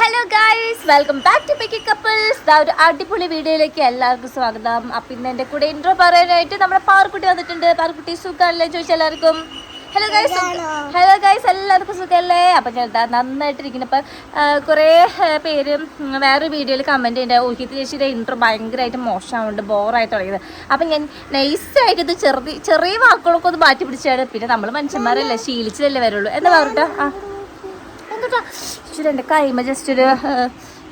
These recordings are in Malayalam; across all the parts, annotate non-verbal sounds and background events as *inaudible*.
Hello guys welcome back to picky couples ഒരു അടിപൊളി വീഡിയോയിലേക്ക് എല്ലാവർക്കും സ്വാഗതം. അപ്പൊ ഇന്ന് എന്റെ കൂടെ ഇൻട്രോ പറയാനായിട്ട് നമ്മുടെ പാർക്കുട്ടി വന്നിട്ടുണ്ട്. പാർക്കുട്ടി സുഖമല്ലേ ചോദിച്ചാൽ എല്ലാവർക്കും. ഹലോ ഗൈസ് ഹലോ ഗൈസ് എല്ലാവർക്കും സുഖമല്ലേ അപ്പൊ ചേട്ടാ നന്നായിട്ടിരിക്കുന്നു അപ്പൊ കുറേ പേര് വേറൊരു വീഡിയോയിൽ കമന്റ് ചെയ്യുന്നുണ്ട് ഊഹിത്ത് ചേച്ചിയുടെ ഇൻട്രോ ഭയങ്കരമായിട്ട് മോശമാവുണ്ട് ബോറായി തുടങ്ങിയത്. അപ്പൊ ഞാൻ നൈസായിട്ട് ഇത് ചെറിയ ചെറിയ വാക്കുകളൊക്കെ ഒന്ന് മാറ്റി പിടിച്ചാണ്. പിന്നെ നമ്മൾ മനുഷ്യന്മാരല്ലേ ശീലിച്ചതല്ലേ വരുള്ളൂ. എന്താ പറഞ്ഞിട്ടോ? ആ. എന്തുട്ടാ എന്റെ കൈമ ജസ്റ്റ് ഒരു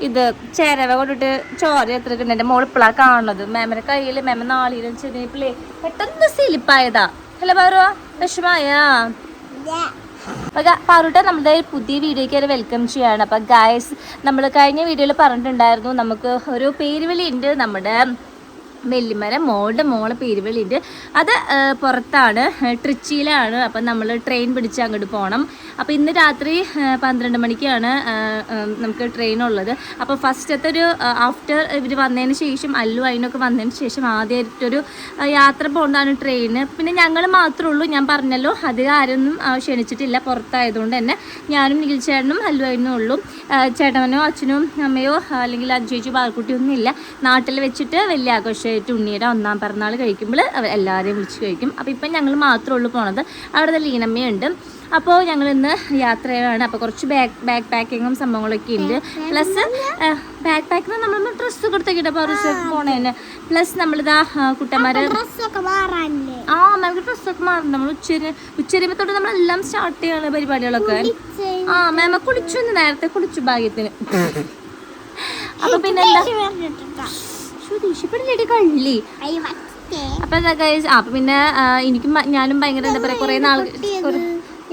ഇത് ചേരവ കൊണ്ടിട്ട് ചോര എത്രക്കുണ്ട് എന്റെ മോൾ ഇപ്പോഴാണ് കാണുന്നത്. മാമിന്റെ കയ്യിൽ മാമ നാളിലും പിള്ളേ. പെട്ടെന്ന് സ്ലിപ്പായതാ ഹലോ പാറു വിഷമായ അപ്പൊ പാറുട്ട നമ്മുടെ പുതിയ വീഡിയോയ്ക്ക് ഒരു വെൽക്കം ചെയ്യാണ്. അപ്പൊ ഗായസ് നമ്മൾ കഴിഞ്ഞ വീഡിയോയിൽ പറഞ്ഞിട്ടുണ്ടായിരുന്നു നമുക്ക് ഒരു പേരുവിളി ഉണ്ട് നമ്മുടെ വെല്ലിമല മോളുടെ മോളെ പേരുവിളിയുണ്ട് അത് പുറത്താണ് ട്രിച്ചിയിലാണ്. അപ്പം നമ്മൾ ട്രെയിൻ പിടിച്ച് അങ്ങോട്ട് പോകണം അപ്പോൾ ഇന്ന് രാത്രി പന്ത്രണ്ട് മണിക്കാണ് നമുക്ക് ട്രെയിൻ ഉള്ളത് അപ്പോൾ ഫസ്റ്റത്തെ ഒരു ആഫ്റ്റർ ഇവർ വന്നതിന് ശേഷം അല്ലു അതിനൊക്കെ വന്നതിന് ശേഷം ആദ്യമായിട്ടൊരു യാത്ര പോകേണ്ടതാണ് ട്രെയിന്. പിന്നെ ഞങ്ങൾ മാത്രമേ ഉള്ളൂ. ഞാൻ പറഞ്ഞല്ലോ അധികം ആരൊന്നും ക്ഷണിച്ചിട്ടില്ല. പുറത്തായതുകൊണ്ട് തന്നെ ഞാനും നിഖിൽ ചേട്ടനും അല്ലു അതിനും ഉള്ളൂ. ചേട്ടനോ അച്ഛനോ അമ്മയോ അല്ലെങ്കിൽ ബാൽക്കുട്ടിയോ പാൽക്കുട്ടിയൊന്നും ഇല്ല. നാട്ടിൽ വെച്ചിട്ട് വലിയ ആഘോഷമായിട്ട് ഉണ്ണിയുടെ ഒന്നാം പിറന്നാൾ കഴിക്കുമ്പോൾ എല്ലാവരെയും വിളിച്ച് കഴിക്കും അപ്പോൾ ഇപ്പം ഞങ്ങൾ മാത്രമേ ഉള്ളൂ പോണത്. അവിടെ ലീനമ്മയുണ്ട് അപ്പോൾ ഞങ്ങൾ ഇന്ന് യാത്രയാണ്. അപ്പോൾ കുറച്ച് ബാക്ക് ബാക്ക് പാക്കിങ്ങും സംഭവങ്ങളൊക്കെ ഉണ്ട്. പ്ലസ് ബാക്ക് പാക്കിന് നമ്മൾ ഡ്രസ്സ് കൊടുത്തേക്കിട്ട് അപ്പോൾ പോണേന്. പ്ലസ് നമ്മളിതാ കുട്ടന്മാരെ ആ നമുക്ക് ഡ്രസ്സൊക്കെ മാറും നമ്മൾ ഉച്ചരി ഉച്ചരുമ്പത്തോട്ട് തൊട്ട് നമ്മളെല്ലാം സ്റ്റാർട്ട് ചെയ്യാണ് പരിപാടികളൊക്കെ. ആ മാമ കുളിച്ചു നേരത്തെ കുളിച്ചു ഭാഗ്യത്തിന്. അപ്പൊ പിന്നെ കള്ളി അപ്പൊ എന്താ ഗൈസ് ആ, അപ്പൊ പിന്നെ എനിക്കും ഞാനും ഭയങ്കര എന്താ പറയാ കുറെ നാൾ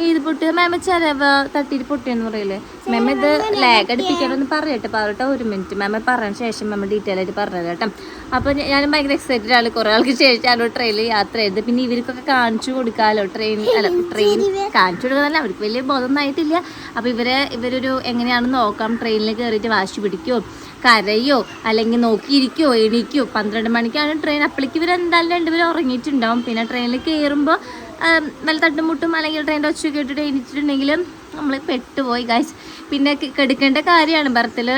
ഏത് പൊട്ട്. മാമ ചെലവ് തട്ടിയിട്ട് പൊട്ടിയെന്ന് പറയില്ലേ? മാമ ഇത് ലാഗ് അടിപ്പിക്കാനൊന്ന് പറയട്ടെ. പറയട്ടെ ഒരു മിനിറ്റ്. മാമ പറഞ്ഞ ശേഷം മാമ ഡീറ്റെയിൽ ആയിട്ട് പറഞ്ഞത് കേട്ടോ. അപ്പൊ ഞാൻ ഭയങ്കര എക്സൈറ്റഡ് ആണ് കുറെ ആൾക്ക് ശേഷമാണ് ട്രെയിനിൽ യാത്ര ചെയ്തത് പിന്നെ ഇവർക്കൊക്കെ കാണിച്ചു കൊടുക്കാലോ. ട്രെയിൻ അല്ല ട്രെയിൻ കാണിച്ചു കൊടുക്കാനല്ല അവർക്ക് വലിയ ബോധം ആയിട്ടില്ല. അപ്പൊ ഇവരെ ഇവരൊരു എങ്ങനെയാണെന്ന് നോക്കാം. ട്രെയിനിൽ കയറിയിട്ട് വാശി പിടിക്കോ? കരയോ? അല്ലെങ്കിൽ നോക്കിയിരിക്കോ? എണീക്കോ? പന്ത്രണ്ട് മണിക്കാണ് ട്രെയിൻ അപ്പോഴേക്ക് ഇവർ എന്തായാലും രണ്ടുപേരും ഉറങ്ങിയിട്ടുണ്ടാവും. പിന്നെ ട്രെയിനിൽ കയറുമ്പോൾ നല്ല തട്ടുമുട്ടും അല്ലെങ്കിൽ ട്രെയിന്റെ ഒച്ച കേട്ടിട്ട് എണീച്ചിട്ടുണ്ടെങ്കിൽ നമ്മൾ പെട്ടുപോയി ഗായ്സ് പിന്നെ കെടുക്കേണ്ട കാര്യമാണ് ബർത്തിൽ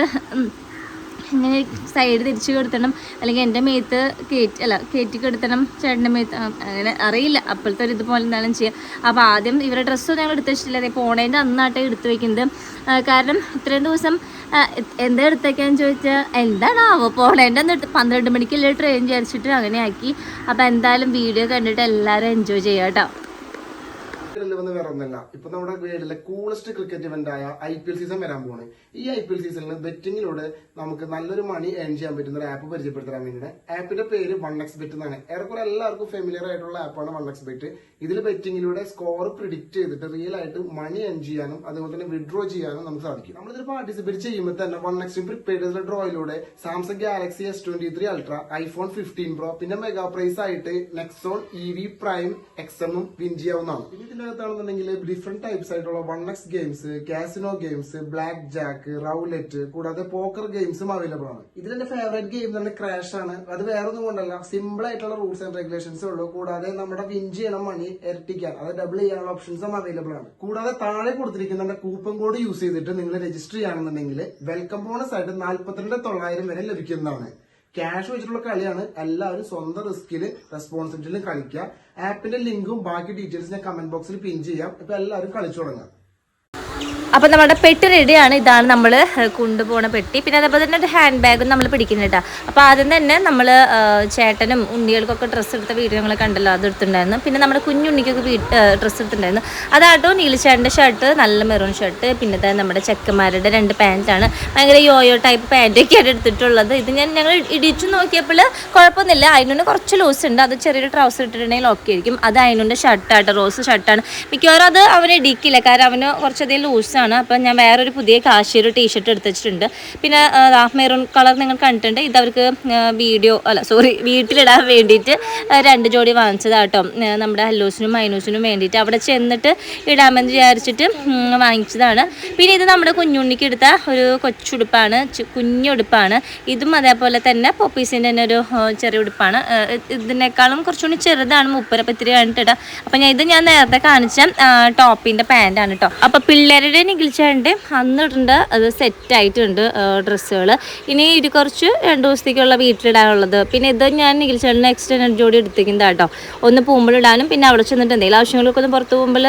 ഇങ്ങനെ സൈഡ് തിരിച്ച് കെടുത്തണം. അല്ലെങ്കിൽ എന്റെ മേത്ത് കയറ്റി അല്ല കയറ്റി കെടുത്തണം ചേട്ടന്റെ മേത്ത്. അങ്ങനെ അറിയില്ല. അപ്പോഴത്തെ ഒരു ഇതുപോലെ എന്തായാലും ചെയ്യുക അപ്പോൾ ആദ്യം ഇവരുടെ ഡ്രസ്സൊന്നും ഞങ്ങൾ എടുത്ത് വെച്ചിട്ടില്ല. അതേ പോണേന്റെ അന്നാട്ടേ എടുത്ത് വെക്കുന്നത്. കാരണം ഇത്രയും ദിവസം എന്താ എടുത്തേക്കാന്ന് ചോദിച്ചാൽ എന്താണാവോ പോണേന്റെ അന്ന് പന്ത്രണ്ട് മണിക്കല്ലേ ട്രെയിൻ വിചാരിച്ചിട്ട് അങ്ങനെ ആക്കി. അപ്പോൾ എന്തായാലും വീഡിയോ കണ്ടിട്ട് എല്ലാവരും എൻജോയ് ചെയ്യാം കേട്ടോ. ക്രിക്കറ്റിൽ വന്ന് വേറെ ഒന്നല്ല ഇപ്പൊ നമ്മുടെ വേൾഡിലെ കൂളസ്റ്റ് ക്രിക്കറ്റ് ഇവന്റ് ആയ ഐ പി എൽ സീസൺ വരാൻ പോണ് ഈ ഐ പി എൽ സീസണിൽ ബെറ്റിങ്ങിലൂടെ നമുക്ക് നല്ലൊരു മണി ഏൺ ചെയ്യാൻ പറ്റുന്ന ഒരു ആപ്പ് പരിചയപ്പെടുത്താൻ വേണ്ടിയിട്ട് ആപ്പിന്റെ പേര് വൺ എക്സ് ബെറ്റ് എന്നാണ്. ഏറെക്കുറെ എല്ലാവർക്കും ഫെമിലിയർ ആയിട്ടുള്ള ആപ്പാണ് വൺ എക്സ് ബെറ്റ് ഇതിൽ ബെറ്റിങ്ങിലൂടെ സ്കോർ പ്രിഡിക്റ്റ് ചെയ്തിട്ട് റിയൽ ആയിട്ട് മണി ഏൺ ചെയ്യാനും അതുപോലെ തന്നെ വിഡ്രോ ചെയ്യാനും നമുക്ക് സാധിക്കും. നമ്മൾ ഇതിൽ പാർട്ടിസിപ്പേറ്റ് ചെയ്യുമ്പോൾ തന്നെ വൺ എക്സ് പ്രിപ്പയർഡ് ചെയ്ത ഡ്രോയിലൂടെ Samsung Galaxy S twenty three ultra iPhone fifteen pro പിന്നെ മെഗാ പ്രൈസ് ആയിട്ട് Nexon E V prime X എമ്മും വിൻ ചെയ്യാവുന്നതാണ്. പിന്നെ ഇതിനകത്താണെന്നുണ്ടെങ്കിൽ ഡിഫറെന്റ് ടൈപ്സ് ആയിട്ടുള്ള one X games casino games black jack roulette കൂടാതെ പോക്കർ ഗെയിംസും അവൈലബിൾ ആണ്. ഇതിൽ ഫേവറേറ്റ് ഗെയിം തന്നെ ക്രാഷ് ആണ്. അത് വേറെ ഒന്നും കൊണ്ടല്ല. സിമ്പിൾ ആയിട്ടുള്ള റൂൾസ് ആൻഡ് റെഗുലേഷൻസ് ഉള്ളൂ. കൂടാതെ നമ്മുടെ വിൻ ചെയ്യണം മണി ഇരട്ടിക്കാൻ. അത് ഡബിൾ ചെയ്യാനുള്ള ഓപ്ഷൻസും അവൈലബിൾ ആണ്. കൂടാതെ താഴെ കൊടുത്തിരിക്കുന്ന കൂപ്പൺ കോഡ് യൂസ് ചെയ്തിട്ട് നിങ്ങൾ രജിസ്റ്റർ ചെയ്യുകയാണെന്നുണ്ടെങ്കിൽ വെൽക്കം ബോണസ് ആയിട്ട് നാല്പത്തിരണ്ട് തൊള്ളായിരം വരെ ലഭിക്കുന്നതാണ്. ക്യാഷ് വെച്ചിട്ടുള്ള കളിയാണ്. എല്ലാവരും സ്വന്തം റിസ്കിൽ റെസ്പോൺസിബിലിറ്റിയിൽ കളിക്കുക. ആപ്പിന്റെ ലിങ്കും ബാക്കി ഡീറ്റെയിൽസ് ഞാൻ കമന്റ് ബോക്സിൽ പിൻ ചെയ്യാം. ഇപ്പൊ എല്ലാവരും കളിച്ചു തുടങ്ങാം. അപ്പം നമ്മുടെ പെട്ടി റെഡിയാണ് ഇതാണ് നമ്മൾ കൊണ്ടുപോണ പെട്ടി. പിന്നെ അതേപോലെ തന്നെ ഒരു ഹാൻഡ് ബാഗും നമ്മൾ പിടിക്കുന്നുണ്ട് അപ്പോൾ ആദ്യം തന്നെ നമ്മൾ ചേട്ടനും ഉണ്ണികൾക്കൊക്കെ ഡ്രസ്സ് എടുത്ത വീഡിയോ ഞങ്ങൾ കണ്ടല്ലോ അത് എടുത്തിട്ടുണ്ടായിരുന്നു. പിന്നെ നമ്മുടെ കുഞ്ഞുണ്ണിക്കൊക്കെ ഡ്രസ്സ് എടുത്തിട്ടുണ്ടായിരുന്നു. അതാട്ടോ നീലച്ചേട്ടന്റെ ഷർട്ട് നല്ല മെറൂൺ ഷർട്ട് പിന്നെ നമ്മുടെ ചെക്കന്മാരുടെ രണ്ട് പാന്റാണ് ഭയങ്കര യോയോ ടൈപ്പ് പാന്റൊക്കെയാണ് എടുത്തിട്ടുള്ളത്. ഇത് ഞാൻ ഞങ്ങൾ ഇടിച്ചു നോക്കിയപ്പോൾ കുഴപ്പമൊന്നുമില്ല. അതിനുണ്ട് കുറച്ച് ലൂസ് ഉണ്ട്. അത് ചെറിയൊരു ട്രൗസർ ഇട്ടിട്ടുണ്ടെങ്കിൽ ഓക്കെ ആയിരിക്കും. അത് അതിനുണ്ട് ഷർട്ടാട്ടോ റോസ് ഷർട്ടാണ് മിക്കവാറും അത് അവന് ഇടിക്കില്ല. കാരണം അവന് കുറച്ചധികം ലൂസാണ് ആണ്. അപ്പം ഞാൻ വേറൊരു പുതിയ കാശിയൊരു ടീഷർട്ട് എടുത്ത് പിന്നെ പിന്നെ മെറൂൺ കളർ നിങ്ങൾ കണ്ടിട്ടുണ്ട്. ഇത് അവർക്ക് വീഡിയോ അല്ല സോറി വീട്ടിലിടാൻ വേണ്ടിയിട്ട് രണ്ട് ജോഡി വാങ്ങിച്ചതാട്ടോ. നമ്മുടെ ഹല്ലൂസിനും മൈനൂസിനും വേണ്ടിയിട്ട്. അവിടെ ചെന്നിട്ട് ഇടാമെന്ന് വിചാരിച്ചിട്ട് വാങ്ങിച്ചതാണ്. പിന്നെ ഇത് നമ്മുടെ കുഞ്ഞുണ്ണിക്ക് എടുത്ത ഒരു കൊച്ചുടുപ്പാണ്. കുഞ്ഞുടുപ്പാണ് ഇതും അതേപോലെ തന്നെ പൊപ്പീസിന്റെ തന്നെ ഒരു ചെറിയ ഉടുപ്പാണ്. ഇതിനേക്കാളും കുറച്ചുകൂടി ചെറുതാണ് മുപ്പരപ്പത്തിരി കണ്ടിട്ട് അപ്പം ഞാൻ ഇത് ഞാൻ നേരത്തെ കാണിച്ച ടോപ്പിന്റെ പാന്റാണ് കേട്ടോ അപ്പം പിള്ളേരുടെ നികിൽച്ചേന്റെ അന്ന് ഇട്ടുണ്ട് അത് സെറ്റ് ആയിട്ടുണ്ട് ഡ്രസ്സുകൾ ഇനി ഇത് കുറച്ച് രണ്ട് ദിവസത്തേക്കുള്ള വീട്ടിലിടാനുള്ളത്. പിന്നെ ഇത് ഞാൻ നികിൽച്ചേട്ടന് എക്സ്റ്റൻഡ് ജോഡി എടുത്തിരിക്കുന്നത് കേട്ടോ. ഒന്ന് പൂമ്പിളിടാനും പിന്നെ അവിടെ ചെന്നിട്ട് എന്തെങ്കിലും ആവശ്യങ്ങളൊക്കെ ഒന്ന് പുറത്ത് പോകുമ്പോൾ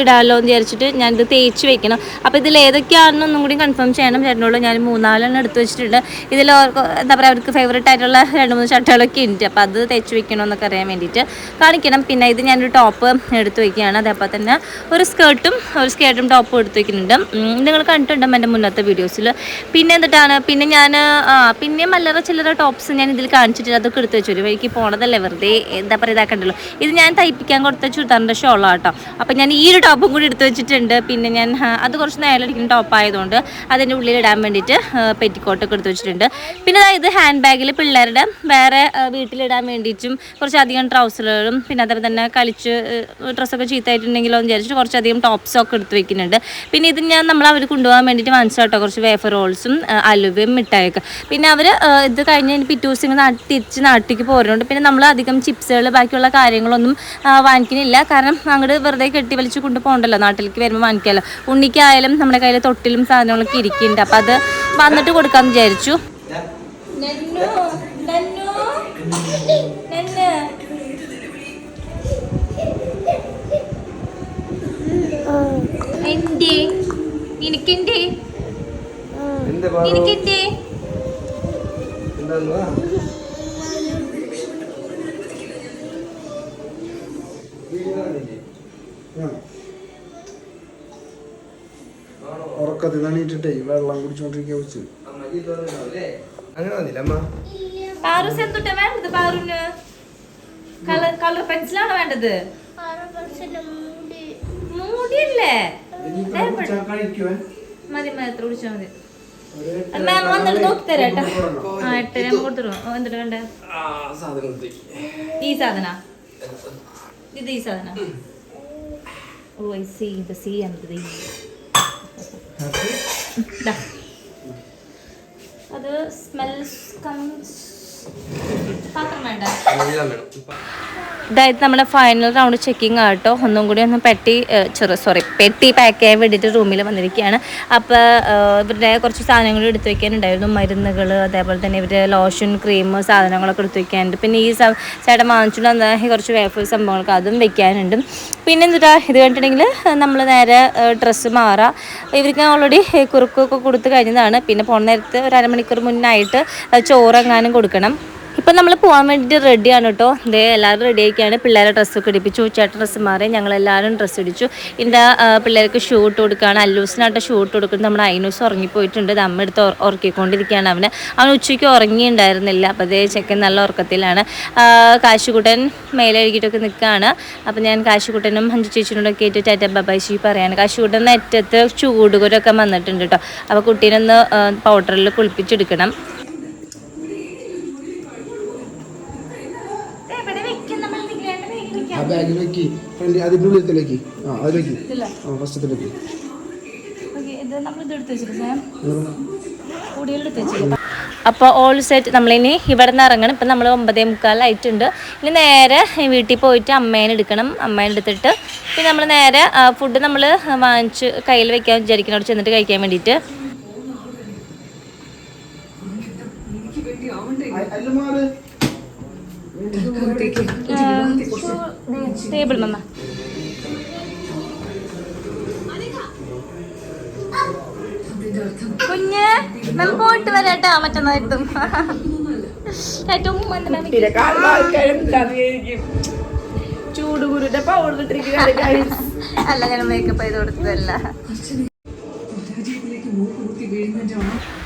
ഇടാമല്ലോ എന്ന് വിചാരിച്ചിട്ട് ഞാനിത് തേച്ച് വെക്കണം. അപ്പോൾ ഇതിൽ ഏതൊക്കെയാണെന്ന് ഒന്നും കൂടി കൺഫേം ചെയ്യണം. ചേട്ടനോട് ഞാൻ മൂന്നാലെണ്ണം എടുത്ത് വെച്ചിട്ടുണ്ട്. ഇതിൽ എന്താ പറയുക അവർക്ക് ഫേവറേറ്റ് ആയിട്ടുള്ള രണ്ട് മൂന്ന് ഷർട്ടുകളൊക്കെ ഉണ്ട്. അപ്പോൾ അത് തേച്ച് വെക്കണമെന്നൊക്കെ അറിയാൻ വേണ്ടിയിട്ട് കാണിക്കണം. പിന്നെ ഇത് ഞാനൊരു ടോപ്പ് എടുത്ത് വയ്ക്കുകയാണ് അതേപോലെ തന്നെ ഒരു സ്കേർട്ടും ഒരു സ്കേർട്ടും ടോപ്പും എടുത്ത് വെക്കുന്നുണ്ട് ഉം, നിങ്ങൾ കണ്ടിട്ടുണ്ടാകും എന്റെ മുന്നത്തെ വീഡിയോസിൽ പിന്നെ എന്നിട്ടാണ് പിന്നെ ഞാൻ ആ പിന്നെ മല്ലറ ചില്ലറ ടോപ്സ് ഞാൻ ഇതിൽ കാണിച്ചിട്ട് അതൊക്കെ എടുത്ത് വെച്ചു. എനിക്ക് പോണതല്ലേ വെറുതെ? എന്താ പറയുക ഇതാക്കണ്ടല്ലോ. ഇത് ഞാൻ തയ്പ്പിക്കാൻ കൊടുത്ത ചുരിദാറിന്റെ ഷോളാണ് കേട്ടോ അപ്പം ഞാൻ ഈ ഒരു ടോപ്പും കൂടി എടുത്ത് വെച്ചിട്ടുണ്ട്. പിന്നെ ഞാൻ അത് കുറച്ച് നേരടിക്കുന്ന ടോപ്പ് ആയതുകൊണ്ട് അതിന്റെ ഉള്ളിൽ ഇടാൻ വേണ്ടിയിട്ട് പെറ്റിക്കോട്ടൊക്കെ എടുത്ത് വെച്ചിട്ടുണ്ട്. പിന്നെ ഇത് ഹാൻഡ് ബാഗിൽ പിള്ളേരുടെ വേറെ വീട്ടിലിടാൻ വേണ്ടിയിട്ടും കുറച്ചധികം ട്രൗസറുകളും പിന്നെ അതേപോലെ തന്നെ കളിച്ച് ഡ്രസ്സൊക്കെ ചീത്തയായിട്ടുണ്ടെങ്കിലോ എന്ന് വിചാരിച്ചിട്ട് കുറച്ചധികം ടോപ്സൊക്കെ എടുത്ത് വെക്കുന്നുണ്ട്. പിന്നെ ഇത് ഞാൻ നമ്മൾ അവർ കൊണ്ടുപോകാൻ വേണ്ടിയിട്ട് വാങ്ങിച്ചു കേട്ടോ കുറച്ച് വേഫർ റോൾസും അലുവയും മിഠായൊക്കെ പിന്നെ അവർ ഇത് കഴിഞ്ഞ് പിറ്റേ ദിവസം ഇങ്ങനെ തിരിച്ച് നാട്ടിലേക്ക് പോരുന്നുണ്ട്. പിന്നെ നമ്മൾ അധികം ചിപ്സുകൾ ബാക്കിയുള്ള കാര്യങ്ങളൊന്നും വാങ്ങിക്കുന്നില്ല. കാരണം അങ്ങോട്ട് വെറുതെ കെട്ടി വലിച്ച് കൊണ്ട് പോകണ്ടല്ലോ. നാട്ടിലേക്ക് വരുമ്പോൾ വാങ്ങിക്കാമല്ലോ ഉണ്ണിക്കായാലും നമ്മുടെ കയ്യിൽ തൊട്ടിലും സാധനങ്ങളൊക്കെ ഇരിക്കുന്നുണ്ട്. അപ്പം അത് വന്നിട്ട് കൊടുക്കാമെന്ന് വിചാരിച്ചു. എന്റെ എനിക്കെന്റെ എനിക്കെന്റെ ഉറക്കത്തിൽ നണീറ്റിട്ടേ വെള്ളം കുടിച്ചോണ്ടിരിക്കുക വെച്ച് അങ്ങനെ വന്നില്ല അമ്മ. പാറൂസ് എന്തുട്ടാ വേണ്ടത് പാറൂന്? കളർ കളർ പെൻസിലാണോ വേണ്ടത്? മൂടിയല്ലേ? മതി മതി എത്ര കുടിച്ചാ മതി. മാം വന്നിട്ട് നോക്കി തരാം കേട്ടോ. ആ എട്ടര കൊടുത്തിരും എന്നിട്ട് വേണ്ടേ? ഈ സാധന? ഇത് ഈ സാധന? ഓ ഐ സി ഇത് സി എന്നത്. അത്? സ്മെൽസ് കമ്മിങ്സ് ഇതായത് നമ്മുടെ ഫൈനൽ റൗണ്ട് ചെക്കിംഗ് ആട്ടോ ഒന്നും കൂടി ഒന്ന് പെട്ടി ചെറു സോറി പെട്ടി പാക്ക് ചെയ്യാൻ വേണ്ടിയിട്ട് റൂമിൽ വന്നിരിക്കുകയാണ്. അപ്പോൾ ഇവരുടെ കുറച്ച് സാധനങ്ങൾ എടുത്തു വയ്ക്കാനുണ്ടായിരുന്നു മരുന്നുകൾ അതേപോലെ തന്നെ ഇവരുടെ ലോഷൻ ക്രീം സാധനങ്ങളൊക്കെ എടുത്തു വയ്ക്കാനുണ്ട് പിന്നെ ഈ ചേട്ടൻ വാങ്ങിച്ചുകൊണ്ട് വന്ന കുറച്ച് വേഫ് സംഭവങ്ങളൊക്കെ അതും വയ്ക്കാനുണ്ട് പിന്നെ എന്താ ഇത് കണ്ടിട്ടുണ്ടെങ്കിൽ നമ്മൾ നേരെ ഡ്രസ്സ് മാറാം. ഇവർക്ക് ഓൾറെഡി കുറുക്കൊക്കെ കൊടുത്തു കഴിഞ്ഞതാണ്. പിന്നെ പോണ നേരത്ത് ഒരു അരമണിക്കൂർ മുന്നായിട്ട് ചോറെങ്ങാനും കൊടുക്കണം. ഇപ്പം നമ്മൾ പോകാൻ വേണ്ടി റെഡിയാണ് കേട്ടോ. ഇതേ എല്ലാവരും റെഡി ആക്കിയാണ് പിള്ളേരെ ഡ്രസ്സൊക്കെ ഇടിപ്പിച്ചു. ചേട്ടൻ ഡ്രസ്സ് മാറി. ഞങ്ങളെല്ലാവരും ഡ്രസ്സ് ഇടിച്ചു. ഇതിന്റെ പിള്ളേർക്ക് ഷൂട്ട് കൊടുക്കുകയാണ് അല്ലൂസിനായിട്ട് ഷൂ ഇട്ട് കൊടുക്കുന്നത് നമ്മുടെ അയിനൂസ് ഉറങ്ങിപ്പോയിട്ടുണ്ട്. ഇത് അമ്മ എടുത്ത് ഉറ- ഉറക്കിക്കൊണ്ടിരിക്കുകയാണ് അവന്. അവൻ ഉച്ചയ്ക്ക് ഉറങ്ങിയിട്ടുണ്ടായിരുന്നില്ല അപ്പോൾ അതേ ചെക്കൻ നല്ല ഉറക്കത്തിലാണ്. കാശുകുട്ടൻ മേലെഴുകിയിട്ടൊക്കെ നിൽക്കുകയാണ്. അപ്പോൾ ഞാൻ കാശുകുട്ടനും അഞ്ചു ചേച്ചിനോടൊക്കെ ആയിട്ട് ടാറ്റ ബബാശി പറയാണ്. കാശുകുട്ടൻ നെറ്റത്ത് ചൂടുകുരൊക്കെ വന്നിട്ടുണ്ട് കേട്ടോ. അപ്പോൾ കുട്ടീനൊന്ന് പൗഡറിൽ കുളിപ്പിച്ചെടുക്കണം. ബാഗിൽ വെക്കി ഫ്രണ്ട് അതിന്റെ ഉള്ളിലത്തിലേക്ക് ആ അതിലേക്ക്. ആ ഫസ്റ്റത്തിലേക്ക് അപ്പോൾ ഓൾ സെറ്റ് നമ്മളിനി ഇവിടെ നിന്ന് ഇറങ്ങണം. ഇപ്പം നമ്മൾ ഒമ്പതേ മുക്കാലായിട്ടുണ്ട് ഇനി നേരെ വീട്ടിൽ പോയിട്ട് അമ്മേനെ എടുക്കണം. അമ്മേനെ എടുത്തിട്ട് പിന്നെ നമ്മൾ നേരെ ഫുഡ് നമ്മൾ വാങ്ങിച്ച് കയ്യിൽ വെക്കാൻ വിചാരിക്കണം അവിടെ ചെന്നിട്ട് കഴിക്കാൻ വേണ്ടിയിട്ട്. ടേബിൾ മമ്മ കുഞ്ഞ് നമ്മൾ പോയിട്ട് വരാട്ടോ. മറ്റന്നായിട്ടും ഏറ്റവും ചൂടുകുരുന്റെ പൗഡർ അല്ല ഞാൻ മേക്കപ്പ് ചെയ്ത് കൊടുത്തതല്ല.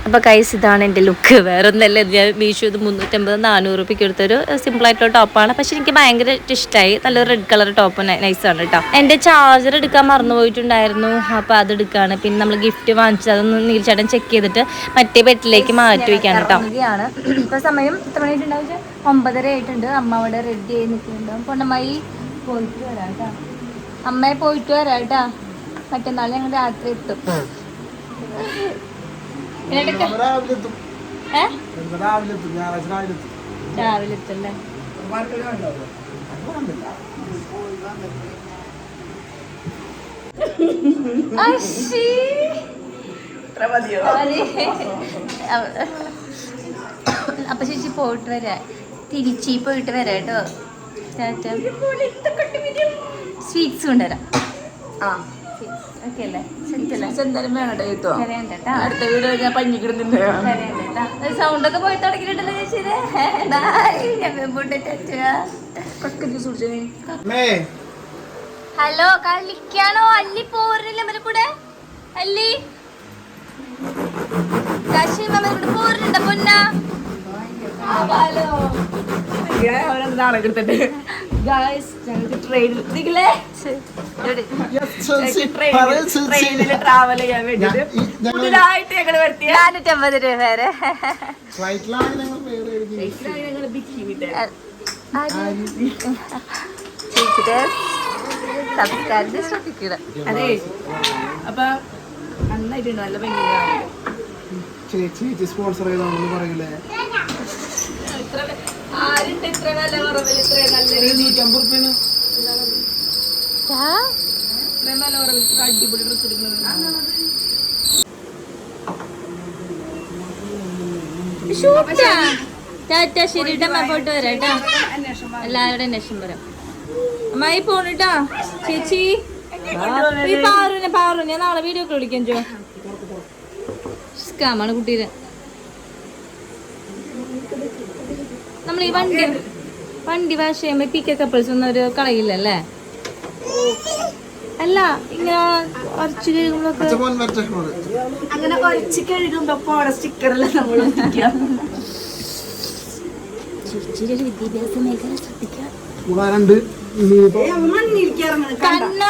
അപ്പോൾ കൈസ് ഇതാണ് എന്റെ ലുക്ക് വേറെ ഒന്നല്ല ഞാൻ മീഷോ ഇത് മുന്നൂറ്റമ്പത് നാനൂറ് രൂപയ്ക്ക് എടുത്തൊരു സിമ്പിൾ ആയിട്ടുള്ള ടോപ്പാണ് പക്ഷെ എനിക്ക് ഭയങ്കര ഇഷ്ടമായി നല്ല റെഡ് കളർ ടോപ്പ് നൈസ് ആണ് കേട്ടോ എന്റെ ചാർജർ എടുക്കാൻ മറന്നു പോയിട്ടുണ്ടായിരുന്നു അപ്പോൾ അത് എടുക്കുകയാണ് പിന്നെ നമ്മൾ ഗിഫ്റ്റ് വാങ്ങിച്ചത്. അതൊന്ന് നീർച്ചേട്ടൻ ചെക്ക് ചെയ്തിട്ട് മറ്റേ ബെറ്റിലേക്ക് മാറ്റി വയ്ക്കാണ് കേട്ടോ ആണ് ഇപ്പോൾ സമയം എത്ര മണിയായിട്ടുണ്ടാവും ഒമ്പതര ആയിട്ടുണ്ട്. അമ്മ അവിടെ റെഡി ആയി നിൽക്കുന്നുണ്ടാവും പൊണ്ണമ്മായി പോയിട്ട് വരാം കേട്ടോ അമ്മയെ പോയിട്ട് വരാം കേട്ടോ മറ്റന്നാൾ ഞങ്ങൾ രാത്രി എത്തും. രാവിലെ എത്തും. അപ്പൊ ചേച്ചി പോയിട്ട് വരാ. തിരിച്ചി പോയിട്ട് വരാം കേട്ടോ. സ്വീറ്റ്സ് കൊണ്ടുവരാം. ആ. അടുത്ത വീട് ഞാൻ പഞ്ഞിക്കിടുന്നുണ്ട് സൗണ്ട് ഒക്കെ പോയി തുടങ്ങിയിട്ടുണ്ടല്ലോ ഹലോ കളിക്കാണോ അല്ലി പോരുന്നില്ല ഇവരെ കൂടെ? അല്ലി? കാശി മാമ കൂടെ പോരുന്നുണ്ട പൊന്നാ? ഹലോ. ട്രാവൽ ചെയ്യാൻ വേണ്ടിട്ട് ഞങ്ങൾ വരുത്തിയ രൂപ വരെ. ചേച്ചിയുടെ സംസ്കാരത്തെ ശ്രദ്ധിക്കണം അതെ. അപ്പൊ നന്നായിട്ടുണ്ട് നല്ല ഭംഗിയാണ് ചേച്ചി സ്പോൺസർ ചെയ്താണെന്ന് പറയൂലേ? ഇത്ര ആരുണ്ട് ഇത്ര നല്ല കുറവിൽ? ഇത്ര നല്ല നൂറ്റമ്പത് റുപ്യാണ് ഇത്രയും നല്ല കുറവിൽ ഇത്ര അടിപൊളി ഡ്രസ് എടുക്കുന്നത് ടാറ്റ ശരി അമ്മ പോയിട്ട് വരാം കേട്ടോ. എല്ലാവരുടെയും അന്വേഷണം വരാം. അമ്മായി പോണിട്ടാ ചേച്ചി. ഈ പാറുനെ പാറു ഞാൻ നാളെ വീഡിയോ ഒക്കെ വിളിക്കാം ചോ സ്കാമാണ് കുട്ടീരെ നമ്മൾ ഈ വണ്ടി വണ്ടി വാഷ് ചെയ്യുമ്പോ പി കെ കപ്പിൾസ് ഒന്നും ഒരു കളയില്ലല്ലേ? അല്ല ഇങ്ങനെ ഉറച്ചു മോൾ. അങ്ങനെ കുറച്ച് കഴുകുമ്പോ സ്റ്റിക്കറെല്ലാം നമ്മൾ വിദ്യാഭ്യാസ മേഖല ശ്രദ്ധിക്കാം. കണ്ണ?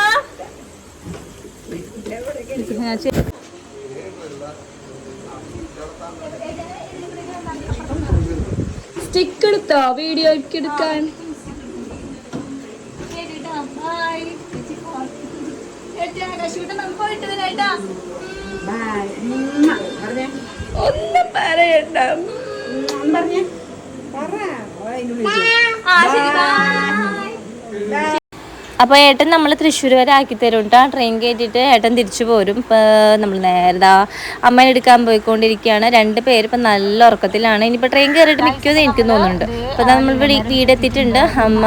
സ്റ്റിക്ക് എടുത്തോ? വീഡിയോ എടുക്കാൻ. ഒന്നും പറയണ്ട. പറഞ്ഞേ. അപ്പോൾ ഏട്ടൻ നമ്മൾ തൃശ്ശൂർ വരെ ആക്കി തരും കേട്ടോ ട്രെയിൻ കയറ്റിയിട്ട് ഏട്ടൻ തിരിച്ചു പോരും. ഇപ്പോൾ നമ്മൾ നേരത്തെ അമ്മേനെ എടുക്കാൻ പോയിക്കൊണ്ടിരിക്കുകയാണ്. രണ്ട് പേര് ഇപ്പം നല്ല ഉറക്കത്തിലാണ്. ഇനിയിപ്പോൾ ട്രെയിൻ കയറിയിട്ട് നിൽക്കുമെന്ന് എനിക്ക് തോന്നുന്നുണ്ട്. അപ്പോൾ നമ്മൾ ഇവിടെ വീടെത്തിയിട്ടുണ്ട് അമ്മ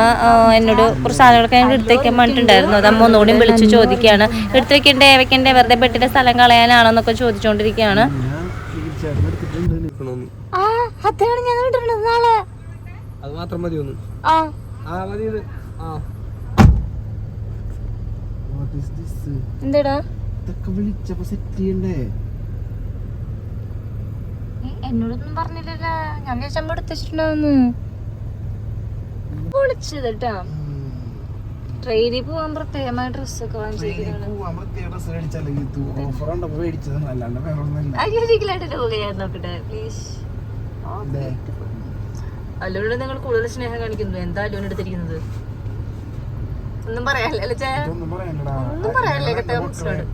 എന്നോട് കുറച്ച് സാധനങ്ങളൊക്കെ ഞങ്ങൾ എടുത്ത് വെക്കാൻ പറഞ്ഞിട്ടുണ്ടായിരുന്നു. അത് അമ്മ ഒന്നുകൂടി വിളിച്ച് ചോദിക്കുകയാണ്. എടുത്ത് വെക്കണ്ടേ വെക്കണ്ടേ? വെറുതെ പെട്ടിട്ട് സ്ഥലം കളയാനാണോ എന്നൊക്കെ ചോദിച്ചുകൊണ്ടിരിക്കുകയാണ്. ആ അതാണ് ഞാൻ വിട്ടിട്ടുള്ളത് നാളെ. അത് മാത്രം മതി ഒന്ന് ആ. ആ മതി ഇത് ആ? എന്താടാ? ഇതൊക്കെ വിളിച്ചപ്പോ സെറ്റ് ചെയ്യണ്ടേ? എന്നോടൊന്നും പറഞ്ഞില്ലല്ലോ. ഞാൻ വിചാരിച്ചമ്പോ എടുത്തിട്ടുണ്ടാവുന്നു വിളിച്ചത് കേട്ടാ ട്രെയിനിൽ പോവാൻ പ്രത്യേകമായ ഡ്രസ്സൊക്കെ അല്ലോട് നിങ്ങൾ കൂടുതൽ സ്നേഹം കാണിക്കുന്നു. എന്താ അല്ലോന് എടുത്തിരിക്കുന്നത്? ഒന്നും പറയണ്ടടാ ഒന്നും പറയാല്ലേ കേട്ടോ മക്കളോട്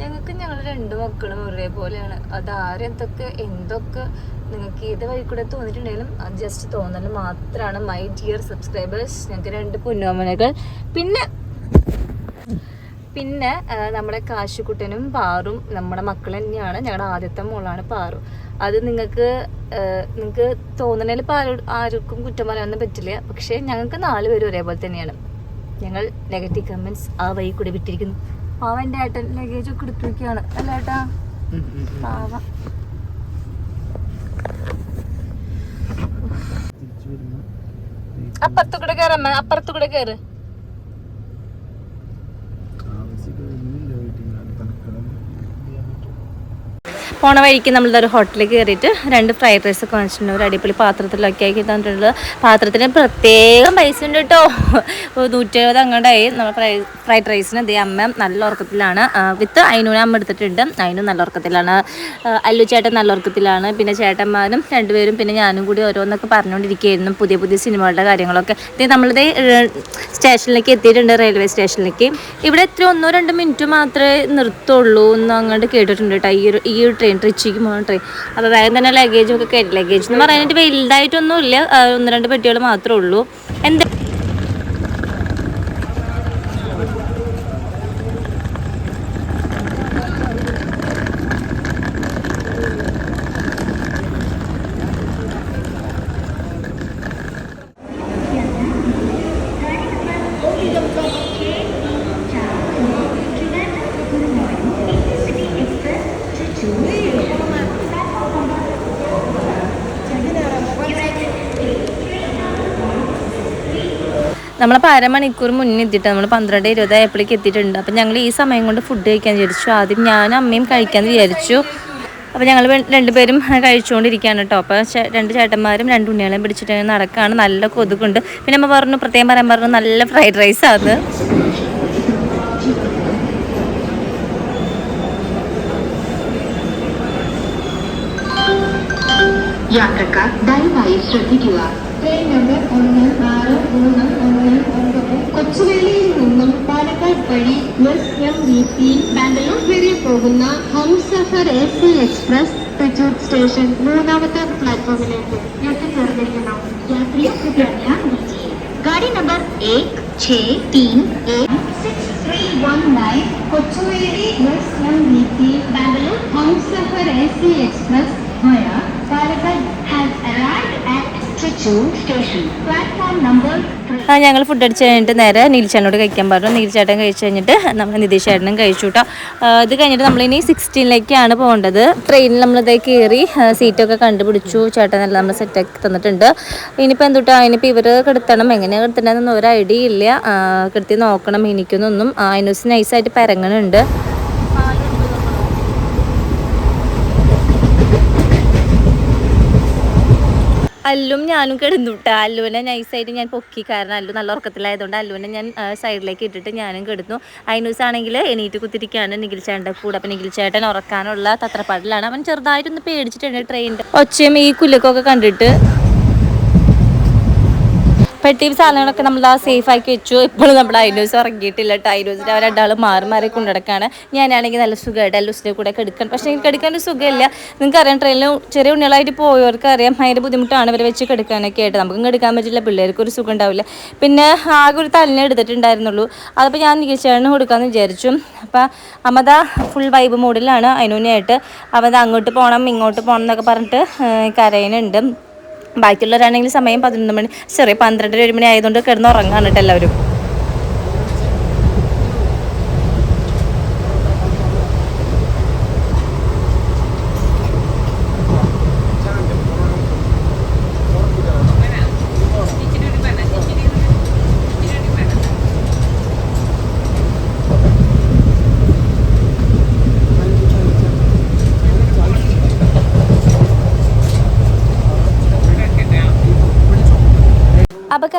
ഞങ്ങൾക്ക് ഞങ്ങൾ രണ്ട് മക്കളും ഒരേപോലെയാണ്. അത് ആരെന്തൊക്കെ എന്തൊക്കെ നിങ്ങൾക്ക് ഏത് വഴി കൂടെ തോന്നിയിട്ടുണ്ടെങ്കിലും ജസ്റ്റ് തോന്നൽ മാത്രമാണ്. മൈ ഡിയർ സബ്സ്ക്രൈബേഴ്സ് ഞങ്ങൾക്ക് രണ്ട് പുന്നോമനകൾ. പിന്നെ പിന്നെ നമ്മുടെ കാശുകുട്ടനും പാറും നമ്മുടെ മക്കൾ തന്നെയാണ്. ഞങ്ങളുടെ ആദ്യത്തെ മോളാണ് പാറു. അത് നിങ്ങൾക്ക് നിങ്ങൾക്ക് തോന്നണേൽ ഇപ്പോൾ ആർക്കും കുറ്റം പറയാനൊന്നും പറ്റില്ല. പക്ഷേ ഞങ്ങൾക്ക് നാല് പേരും ഒരേപോലെ തന്നെയാണ്. ഞങ്ങൾ നെഗറ്റീവ് കമൻസ് ആ വഴി കൂടി വിട്ടിരിക്കുന്നു. പാവന്റെ ഏട്ടൻ ലഗേജ് ഒക്കെ എടുത്തു വെക്കുകയാണ് അല്ല ഏട്ടാ? പാവ. അപ്പുറത്തു കൂടെ കയറമ്മ അപ്പുറത്തു കൂടെ കയറ് പോണ വഴിക്ക് നമ്മളിതൊരു ഹോട്ടലിൽ കയറിയിട്ട് രണ്ട് ഫ്രൈഡ് റൈസ് ഒക്കെ വാങ്ങിച്ചിട്ടുണ്ട്. ഒരു അടിപൊളി പാത്രത്തിലൊക്കെ ആക്കി തന്നിട്ടുള്ളത്. പാത്രത്തിന് പ്രത്യേകം പൈസ ഉണ്ട് കേട്ടോ. നൂറ്റി എഴുപത് അങ്ങോട്ടായി നമ്മൾ ഫ്രൈ ഫ്രൈഡ് റൈസിന് ദേ അമ്മ നല്ല ഉറക്കത്തിലാണ്. വിത്ത് അയിനൂനെ അമ്മ എടുത്തിട്ടുണ്ട്. അയിനും നല്ല ഉറക്കത്തിലാണ്. അല്ലു ചേട്ടൻ നല്ല ഉറക്കത്തിലാണ്. പിന്നെ ചേട്ടന്മാരും രണ്ടുപേരും പിന്നെ ഞാനും കൂടി ഓരോന്നൊക്കെ പറഞ്ഞുകൊണ്ടിരിക്കുകയായിരുന്നു. പുതിയ പുതിയ സിനിമകളുടെ കാര്യങ്ങളൊക്കെ. ഇത് നമ്മളിത് സ്റ്റേഷനിലേക്ക് എത്തിയിട്ടുണ്ട് റെയിൽവേ സ്റ്റേഷനിലേക്ക്. ഇവിടെ എത്ര ഒന്നോ രണ്ടോ മിനിറ്റ് മാത്രമേ നിർത്തുള്ളൂ എന്ന് അങ്ങോട്ട് കേട്ടിട്ടുണ്ട് കേട്ടോ ഈ ഒരു ഈ ഒരു ട്രെയിൻ ട്രിച്ചിക്ക് പോകുന്ന ട്രെയിൻ അപ്പോൾ വേഗം തന്നെ ലഗേജൊക്കെ ലഗേജ് എന്ന് പറയാനായിട്ട് വലുതായിട്ടൊന്നുമില്ല. ഇല്ല ഒന്ന് രണ്ട് പെട്ടികൾ മാത്രമേ ഉള്ളൂ. എന്താ നമ്മളപ്പോൾ അരമണിക്കൂർ മുന്നേ എത്തിയിട്ട് നമ്മൾ പന്ത്രണ്ട് ഇരുപതായപ്പോഴേക്ക് എത്തിയിട്ടുണ്ട്. അപ്പം ഞങ്ങൾ ഈ സമയം കൊണ്ട് ഫുഡ് കഴിക്കാൻ വിചാരിച്ചു. ആദ്യം ഞാനും അമ്മയും കഴിക്കാൻ വിചാരിച്ചു. അപ്പോൾ ഞങ്ങൾ രണ്ടുപേരും *laughs* കഴിച്ചുകൊണ്ടിരിക്കുകയാണ് കേട്ടോ അപ്പോൾ രണ്ട് ചേട്ടന്മാരും രണ്ട് ഉണ്ണികളെയും പിടിച്ചിട്ട് നടക്കുകയാണ് നല്ല കൊതുകുണ്ട്. പിന്നെ അമ്മ പറഞ്ഞു പ്രത്യേകം പറയാൻ പറഞ്ഞു നല്ല ഫ്രൈഡ് റൈസ് അത് യാത്രക്കാർ ദയവായി ശ്രദ്ധിക്കുക. ട്രെയിൻ നമ്പർ ഒന്ന് ആറ് മൂന്ന് കൊച്ചുവേളി നിന്നും പാലക്കാട് വഴി S M V C Bangalore വരെ പോകുന്ന Humsafar A C express Thrissur station മൂന്നാമത്തെ പ്ലാറ്റ്ഫോമിലേക്ക് എത്തിച്ചേർന്നിരിക്കുന്നു യാത്രിയെ കൃപയ ഗാഡി നമ്പർ ഏക് ഛേ തീൻ ഏക് six three one nine Kochuveli S M V C Bangalore Humsafar A C express via Palakkad ആ ഞങ്ങൾ ഫുഡ് അടിച്ച് കഴിഞ്ഞിട്ട് നേരെ നീൽച്ചേട്ടനോട് കഴിക്കാൻ പറഞ്ഞു. നീൽച്ചേട്ടൻ കഴിച്ച് കഴിഞ്ഞിട്ട് നമ്മൾ നിതീഷ് ചേട്ടനും കഴിച്ചു കേട്ടോ ഇത് കഴിഞ്ഞിട്ട് നമ്മളിനി സിക്സ്റ്റീനിലേക്കാണ് പോകേണ്ടത്. ട്രെയിനിൽ നമ്മളിതേ കയറി സീറ്റൊക്കെ കണ്ടുപിടിച്ചു. ചേട്ടനെല്ലാം നമ്മൾ സെറ്റാക്കി തന്നിട്ടുണ്ട്. ഇനിയിപ്പോൾ എന്തുട്ടാ? ഇനിയിപ്പോൾ ഇവർ കിടത്തണം. എങ്ങനെയാണ് കിടത്തണമെന്നൊന്നും ഒരു ഐഡിയ ഇല്ല. കിടത്തി നോക്കണം. എനിക്കൊന്നൊന്നും അതിനൊരു നൈസായിട്ട് പരങ്ങണുണ്ട്. അല്ലും ഞാനും കിടന്നുട്ടാ. അല്ലുവിനെ നൈസായിട്ട് ഞാൻ പൊക്കി കാരണം അല്ലു നല്ല ഉറക്കത്തിലായതുകൊണ്ട് അല്ലുവിനെ ഞാൻ സൈഡിലേക്ക് ഇട്ടിട്ട് ഞാനും കിടന്നു. അതിന് ആണെങ്കിൽ എണീറ്റ് കുത്തിരിക്കുകയാണ് നിഖിൽ ചേട്ടന്റെ കൂടെ. അപ്പം നിഖിൽ ചേട്ടൻ ഉറക്കാനുള്ള തത്രപ്പാടിലാണ്. അവൻ ചെറുതായിട്ടൊന്ന് പേടിച്ചിട്ടുണ്ട് ട്രെയിനിന്റെ ഒച്ചയും ഈ കുലുക്കൊക്കെ കണ്ടിട്ട് പെട്ടി സാധനങ്ങളൊക്കെ നമ്മൾ ആ സേഫ് ആക്കി വെച്ചു. ഇപ്പോഴും നമ്മൾ ഐനോസ് ഇറങ്ങിയിട്ടില്ല കേട്ടോ ഐനൂസിന്റെ അവർ മാറി മാറി കൊണ്ടുനടക്കാണ്. ഞാനാണെങ്കിൽ നല്ല സുഖമായിട്ട് അല്ലൂസിന്റെ കൂടെ കെടുക്കാൻ പക്ഷേ എനിക്ക് എടുക്കാൻ ഒരു സുഖമില്ല. നിങ്ങൾക്ക് അറിയാം ട്രെയിനിൽ ചെറിയ ഉണ്ണികളായിട്ട് പോയവർക്ക് അറിയാം ഭയങ്കര ബുദ്ധിമുട്ടാണ് ഇവരെ വെച്ച് എടുക്കാനൊക്കെ ആയിട്ട്. നമുക്കും എടുക്കാൻ പറ്റില്ല പിള്ളേർക്ക് ഒരു സുഖം ഉണ്ടാവില്ല. പിന്നെ ആകെ ഒരു തലിനെ എടുത്തിട്ടുണ്ടായിരുന്നുള്ളൂ. അതപ്പോൾ ഞാൻ നികച്ചേട്ടന് കൊടുക്കാമെന്ന് വിചാരിച്ചു. അപ്പോൾ അമത ഫുൾ വൈബ് മൂഡിലാണ് അതിനൂനായിട്ട് അവത് അങ്ങോട്ട് പോകണം ഇങ്ങോട്ട് പോകണം എന്നൊക്കെ പറഞ്ഞിട്ട് കരയനുണ്ട് ബാക്കിയുള്ളവരാണെങ്കിൽ സമയം പതിനൊന്ന് മണി ചെറിയ പന്ത്രണ്ടര ഒരു മണി ആയതുകൊണ്ട് കിടന്ന് ഉറങ്ങാണ് കേട്ടോ എല്ലാവരും.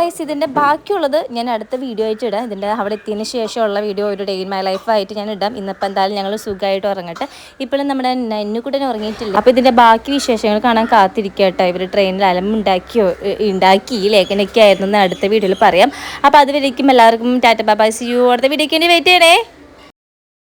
കൈസ് ഇതിന്റെ ബാക്കിയുള്ളത് ഞാൻ അടുത്ത വീഡിയോ ആയിട്ട് ഇടാം. ഇതിന്റെ അവിടെ എത്തിയതിന് ശേഷമുള്ള വീഡിയോ ഒരു ഡേ ഇൻ മൈ ലൈഫായിട്ട് ഞാൻ ഇടാം. ഇന്നിപ്പോൾ എന്തായാലും ഞങ്ങൾ സുഖമായിട്ട് ഉറങ്ങട്ടെ. ഇപ്പോഴും നമ്മുടെ നന്നുകൂട്ടൻ ഉറങ്ങിയിട്ടില്ല. അപ്പോൾ ഇതിന്റെ ബാക്കി വിശേഷങ്ങൾ കാണാൻ കാത്തിരിക്കട്ടെ ഇവർ ട്രെയിനിൽ അലമ്പുണ്ടാക്കിയോ ഉണ്ടാക്കി ലേഖനൊക്കെ ആയിരുന്നു എന്ന് അടുത്ത വീഡിയോയിൽ പറയാം. അപ്പോൾ അതുവരേക്കും എല്ലാവർക്കും ടാറ്റ ബാബാ സി യു അടുത്ത വീഡിയോക്ക് വേണ്ടി വെയിറ്റ് ചെയ്യണേ.